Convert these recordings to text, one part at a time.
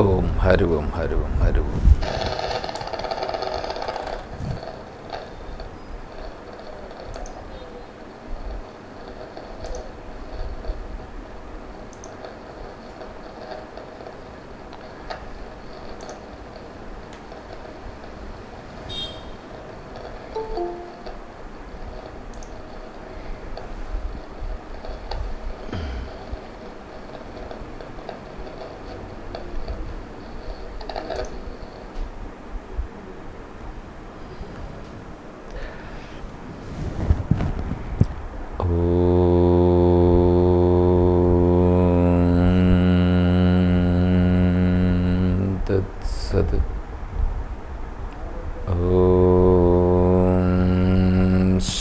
ఓం హరి ఓం హరి ఓం హరి ఓం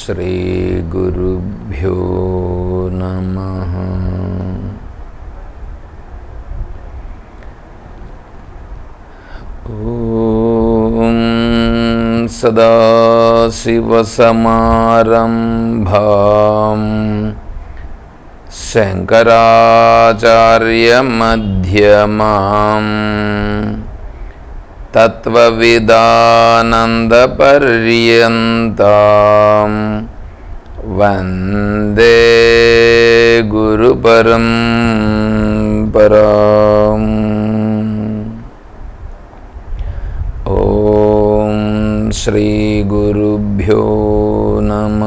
श्रीगुरुभ्यो नमः। ॐ सदाशिवसमारम्भाम्। शङ्कराचार्यमध्यमाम्। సదాశివసమారంభాం తత్వవిదానందపర్యంతం వందే గురుపరం పరాం ఓం శ్రీ గురుభ్యో నమ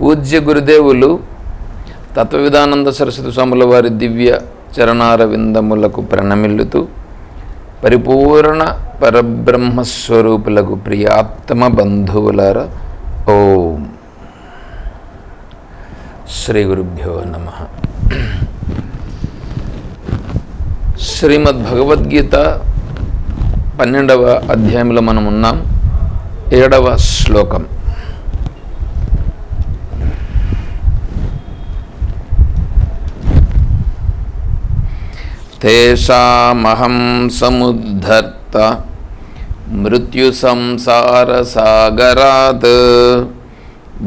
పూజ్య గురుదేవులు తత్వవిధానంద సరస్వతి స్వాముల వారి దివ్య చరణారవిందములకు ప్రణమిల్లుతూ పరిపూర్ణ పరబ్రహ్మస్వరూపులకు ప్రియాత్మ బంధువులార ఓం. శ్రీ గురుభ్యో నమ. శ్రీమద్ భగవద్గీత పన్నెండవ అధ్యాయంలో మనం ఉన్నాం. ఏడవ శ్లోకం. తేషామహం సముద్ధర్త మృత్యు సంసార సాగరాత్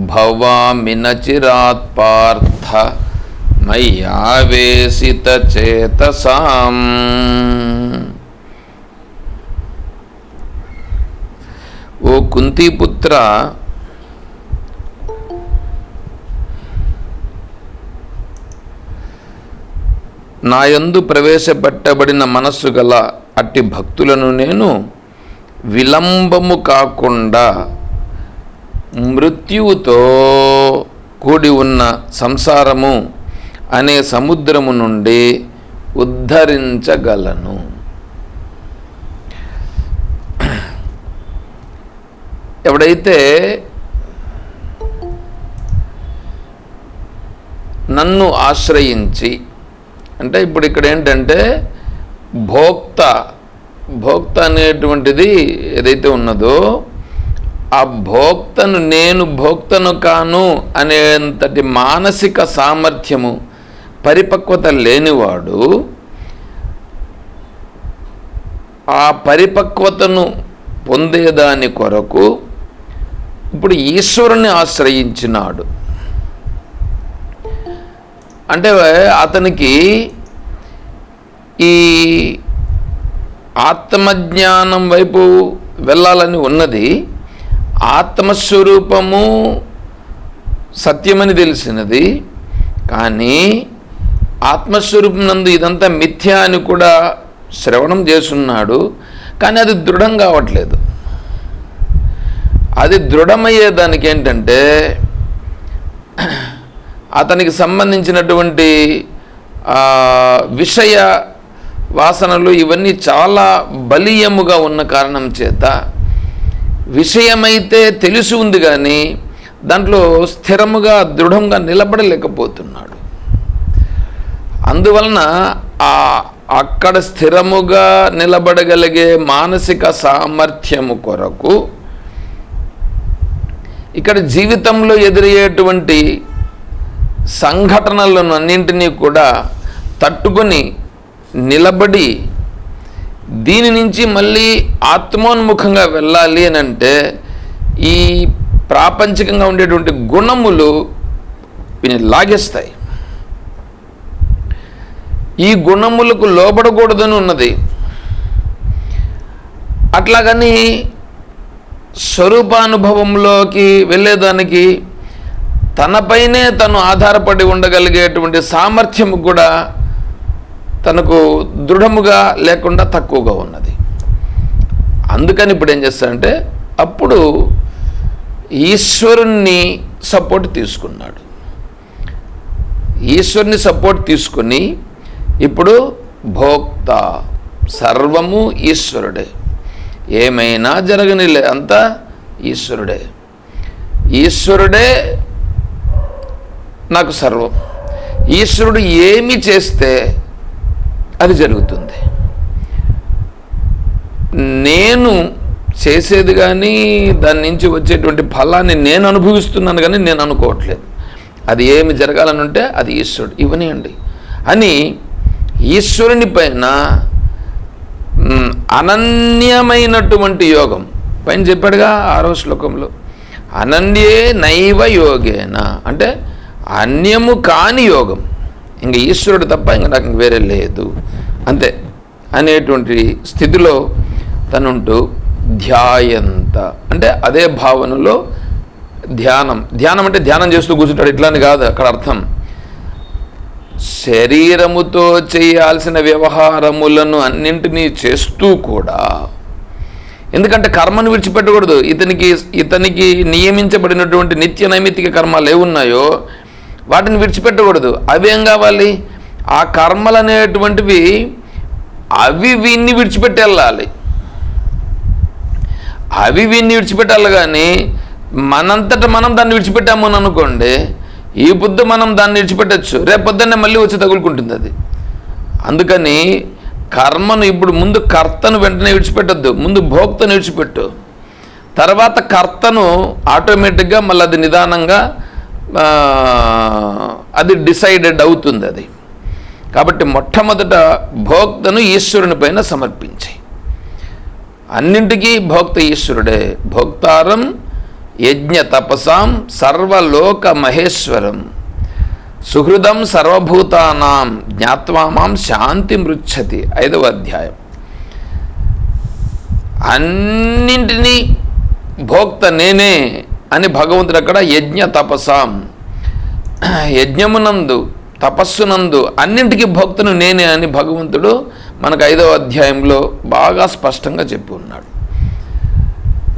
భవామి నచిరాత్ పార్థ మయ్యావేశిత చేతసాం ఓ కుంతిపుత్ర నాయందు ప్రవేశపెట్టబడిన మనస్సు గల అట్టి భక్తులను నేను విలంబము కాకుండా మృత్యువుతో కూడి ఉన్న సంసారము అనే సముద్రము నుండి ఉద్ధరించగలను. ఎవడైతే నన్ను ఆశ్రయించి అంటే ఇప్పుడు ఇక్కడ ఏంటంటే భోక్త భోక్త అనేటువంటిది ఏదైతే ఉన్నదో ఆ భోక్తను నేను భోక్తను కాను అనేంతటి మానసిక సామర్థ్యము పరిపక్వత లేనివాడు ఆ పరిపక్వతను పొందేదాని కొరకు ఇప్పుడు ఈశ్వరుని ఆశ్రయించినాడు. అంటే అతనికి ఈ ఆత్మజ్ఞానం వైపు వెళ్ళాలని ఉన్నది ఆత్మస్వరూపము సత్యమని తెలిసినది కానీ ఆత్మస్వరూపం నందు ఇదంతా మిథ్య అని కూడా శ్రవణం చేస్తున్నాడు కానీ అది దృఢం కావట్లేదు. అది దృఢమయ్యేదానికి ఏంటంటే అతనికి సంబంధించినటువంటి విషయ వాసనలు ఇవన్నీ చాలా బలీయముగా ఉన్న కారణం చేత విషయమైతే తెలిసి ఉంది కానీ దాంట్లో స్థిరముగా దృఢంగా నిలబడలేకపోతున్నాడు. అందువలన ఆ అక్కడ స్థిరముగా నిలబడగలిగే మానసిక సామర్థ్యము కొరకు ఇక్కడ జీవితంలో ఎదురయ్యేటువంటి సంఘటనలను అన్నింటినీ కూడా తట్టుకొని నిలబడి దీని నుంచి మళ్ళీ ఆత్మోన్ముఖంగా వెళ్ళాలి అని అంటే ఈ ప్రాపంచికంగా ఉండేటువంటి గుణములు వీని లాగేస్తాయి. ఈ గుణములకు లోబడకూడదని ఉన్నది. అట్లాగని స్వరూపానుభవంలోకి వెళ్ళేదానికి తనపైనే తను ఆధారపడి ఉండగలిగేటువంటి సామర్థ్యం కూడా తనకు దృఢముగా లేకుండా తక్కువగా ఉన్నది. అందుకని ఇప్పుడు ఏం చేస్తాడంటే అప్పుడు ఈశ్వరుణ్ణి సపోర్ట్ తీసుకున్నాడు. ఈశ్వరుని సపోర్ట్ తీసుకుని ఇప్పుడు భోక్త సర్వము ఈశ్వరుడే. ఏమైనా జరగనిలే అంతా ఈశ్వరుడే. ఈశ్వరుడే నాకు సర్వం. ఈశ్వరుడు ఏమి చేస్తే అది జరుగుతుంది. నేను చేసేది కానీ దాని నుంచి వచ్చేటువంటి ఫలాన్ని నేను అనుభవిస్తున్నాను కానీ నేను అనుకోవట్లేదు. అది ఏమి జరగాలని ఉంటే అది ఈశ్వరుడు ఇవనియండి అని ఈశ్వరుని పైన అనన్యమైనటువంటి యోగం. పైన చెప్పాడుగా ఆరో శ్లోకంలో అనన్యే నైవ యోగేన. అంటే అన్యము కాని యోగం. ఇంక ఈశ్వరుడు తప్ప ఇంక నాకు వేరే లేదు. అంతే. అనేటువంటి స్థితిలో తనుంటూ ధ్యాయంత. అంటే అదే భావనలో ధ్యానం. ధ్యానం అంటే ధ్యానం చేస్తూ కూర్చుంటాడు. ఇట్లా అని కాదు అక్కడ అర్థం. శరీరముతో చేయాల్సిన వ్యవహారములను అన్నింటినీ చేస్తూ కూడా ఎందుకంటే కర్మను విడిచిపెట్టకూడదు. ఇతనికి ఇతనికి నియమించబడినటువంటి నిత్య నైమిత్తిక కర్మలు ఏమున్నాయో వాటిని విడిచిపెట్టకూడదు. అవి ఏం కావాలి? ఆ కర్మలు అనేటువంటివి అవి వీన్ని విడిచిపెట్టి వెళ్ళాలి అవి వీన్ని విడిచిపెట్టాలి కానీ మనంతట మనం దాన్ని విడిచిపెట్టాము అని అనుకోండి ఈ పొద్దు మనం దాన్ని విడిచిపెట్టచ్చు. రేపు పొద్దున్నే మళ్ళీ వచ్చి తగులుకుంటుంది అది. అందుకని కర్మను ఇప్పుడు ముందు కర్తను వెంటనే విడిచిపెట్టద్దు. ముందు భోక్తను విడిచిపెట్టు. తర్వాత కర్తను ఆటోమేటిక్గా మళ్ళీ అది నిదానంగా అది డిసైడెడ్ అవుతుంది అది. కాబట్టి మొట్టమొదట భోక్తను ఈశ్వరుని పైన సమర్పించి. అన్నింటికీ భోక్త ఈశ్వరుడే. భోక్తారం యజ్ఞ తపసాం సర్వలోక మహేశ్వరం. సుహృదం సర్వభూతానాం జ్ఞాత్వామాం శాంతి మృచ్చతి ఐదవ అధ్యాయం. అన్నింటినీ భోక్త నేనే. అని భగవంతుడు అక్కడ యజ్ఞ తపసాం. యజ్ఞమునందు తపస్సునందు అన్నింటికీ భక్తును నేనే అని భగవంతుడు మనకు ఐదవ అధ్యాయంలో బాగా స్పష్టంగా చెప్పి ఉన్నాడు.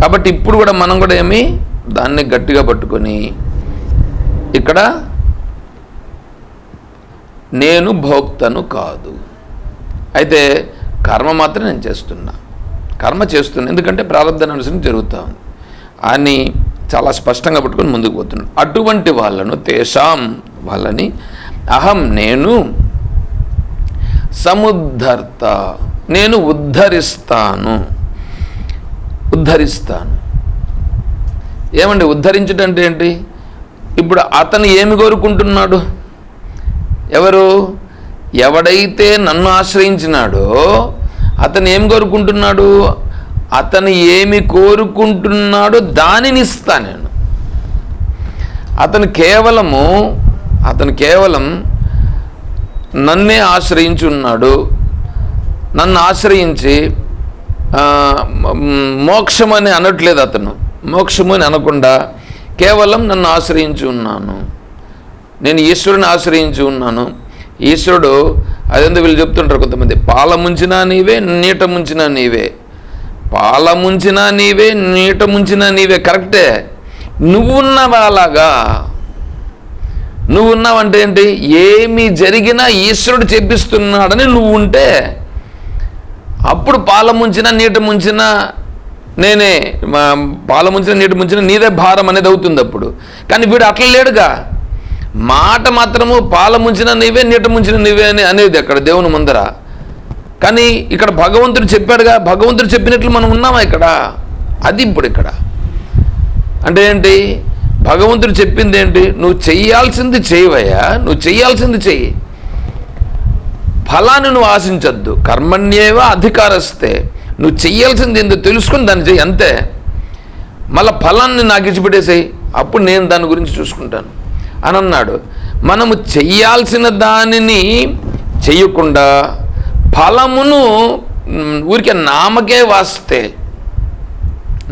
కాబట్టి ఇప్పుడు కూడా మనం కూడా ఏమి దాన్ని గట్టిగా పట్టుకొని ఇక్కడ నేను భోక్తను కాదు. అయితే కర్మ మాత్రం నేను చేస్తున్నా. కర్మ చేస్తున్నా. ఎందుకంటే ప్రారంభాన్ని అనుసరించి జరుగుతూ. ఉంది అని చాలా స్పష్టంగా పట్టుకొని ముందుకు పోతున్నాడు. అటువంటి వాళ్ళను తేషాం వాళ్ళని అహం నేను సముద్ధర్త నేను ఉద్ధరిస్తాను. ఉద్ధరిస్తాను. ఏమండి ఉద్ధరించడం అంటే ఏంటి? ఇప్పుడు అతను ఏమి కోరుకుంటున్నాడు? ఎవరు? ఎవడైతే నన్ను ఆశ్రయించినాడో అతను ఏం కోరుకుంటున్నాడు? అతను ఏమి కోరుకుంటున్నాడో దానిని ఇస్తా నేను. అతను కేవలము అతను కేవలం నన్నే ఆశ్రయించి ఉన్నాడు నన్ను ఆశ్రయించి మోక్షం అని అనట్లేదు అతను. మోక్షము అని అనకుండా కేవలం నన్ను ఆశ్రయించి ఉన్నాను. నేను ఈశ్వరుని ఆశ్రయించి ఉన్నాను. ఈశ్వరుడు అదెందుకు వీళ్ళు చెప్తుంటారు కొంతమంది పాల ముంచినా నీవే నీట ముంచినా నీవే. పాల ముంచినా నీవే నీట ముంచినా నీవే. కరెక్టే. నువ్వున్నావా అలాగా నువ్వు ఉన్నావంటే ఏంటి? ఏమి జరిగినా ఈశ్వరుడు చెప్పిస్తున్నాడని నువ్వు ఉంటే అప్పుడు పాల ముంచినా నీట ముంచినా నేనే పాల ముంచిన నీట ముంచిన నీదే భారం అనేది అవుతుంది అప్పుడు. కానీ వీడు అట్లా లేడుగా. మాట మాత్రము పాల ముంచిన నీవే నీట ముంచిన నీవే అని అనేది అక్కడ దేవుని ముందర. కానీ ఇక్కడ భగవంతుడు చెప్పాడుగా భగవంతుడు చెప్పినట్లు మనం ఉన్నామా ఇక్కడ? అది ఇప్పుడు ఇక్కడ. అంటే ఏంటి? భగవంతుడు చెప్పింది ఏంటి? నువ్వు చెయ్యాల్సింది చేయవయ్యా నువ్వు చెయ్యాల్సింది చెయ్యి. ఫలాన్ని నువ్వు ఆశించద్దు. కర్మణ్యేవ అధికారస్తే. నువ్వు చెయ్యాల్సింది ఏందో తెలుసుకుని దాన్ని చెయ్యి అంతే. మళ్ళీ ఫలాన్ని నాకు ఇచ్చిపెట్టేసేయి. అప్పుడు నేను దాని గురించి చూసుకుంటాను. అని అన్నాడు. మనము చెయ్యాల్సిన దానిని చెయ్యకుండా ఫలమును ఊరికే నామకే వాస్తే.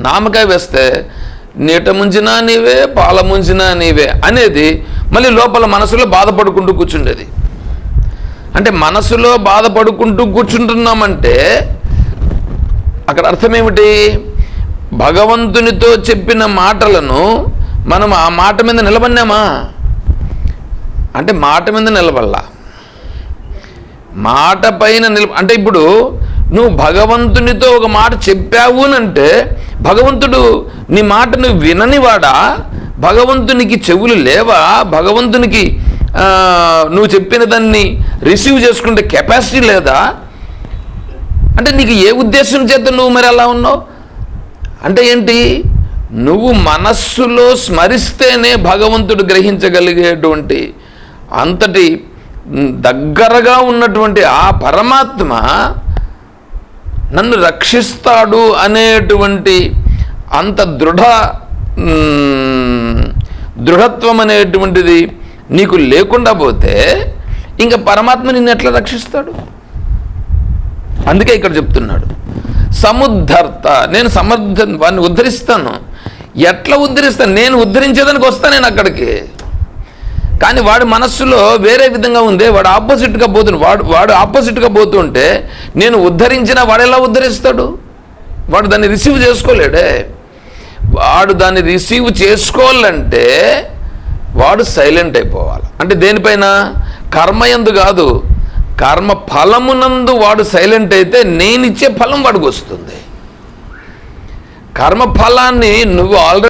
నామకే వేస్తే నీట ముంచినా నీవే పాల ముంచినా నీవే అనేది మళ్ళీ లోపల మనసులో బాధపడుకుంటూ కూర్చుండేది. అంటే మనసులో బాధపడుకుంటూ కూర్చుంటున్నామంటే అక్కడ అర్థం ఏమిటి భగవంతునితో చెప్పిన మాటలను మనం ఆ మాట మీద నిలబడినామా? అంటే మాట మీద నిలబడలా. మాట పైన నిల అంటే ఇప్పుడు నువ్వు భగవంతునితో ఒక మాట చెప్పావు అంటే భగవంతుడు నీ మాటను విననివాడా భగవంతునికి చెవులు లేవా? భగవంతునికి నువ్వు చెప్పిన దాన్ని రిసీవ్ చేసుకుంటే కెపాసిటీ లేదా? అంటే నీకు ఏ ఉద్దేశం చేత నువ్వు మరి అలా ఉన్నావు? అంటే ఏంటి? నువ్వు మనస్సులో స్మరిస్తేనే భగవంతుడు గ్రహించగలిగేటువంటి అంతటి దగ్గరగా ఉన్నటువంటి ఆ పరమాత్మ నన్ను రక్షిస్తాడు అనేటువంటి అంత దృఢ దృఢత్వం అనేటువంటిది నీకు లేకుండా పోతే ఇంకా పరమాత్మ నిన్ను ఎట్లా రక్షిస్తాడు? అందుకే ఇక్కడ చెప్తున్నాడు. సముద్ధర్త నేను సమర్థ వాడిని ఉద్ధరిస్తాను. ఎట్లా ఉద్ధరిస్తాను? నేను ఉద్ధరించేదానికి వస్తాను నేను అక్కడికి. కానీ వాడి మనస్సులో వేరే విధంగా ఉంది వాడు ఆపోజిట్గా పోతుంది వాడు వాడు ఆపోజిట్గా పోతుంటే నేను ఉద్ధరించిన వాడు ఎలా ఉద్ధరిస్తాడు? వాడు దాన్ని రిసీవ్ చేసుకోలేడే. వాడు దాన్ని రిసీవ్ చేసుకోవాలంటే వాడు సైలెంట్ అయిపోవాలి. అంటే దేనిపైన? కర్మయందు కాదు. కర్మ ఫలమునందు వాడు సైలెంట్ అయితే నేనిచ్చే ఫలం వాడికి వస్తుంది. కర్మ ఫలాన్ని నువ్వు ఆల్రెడీ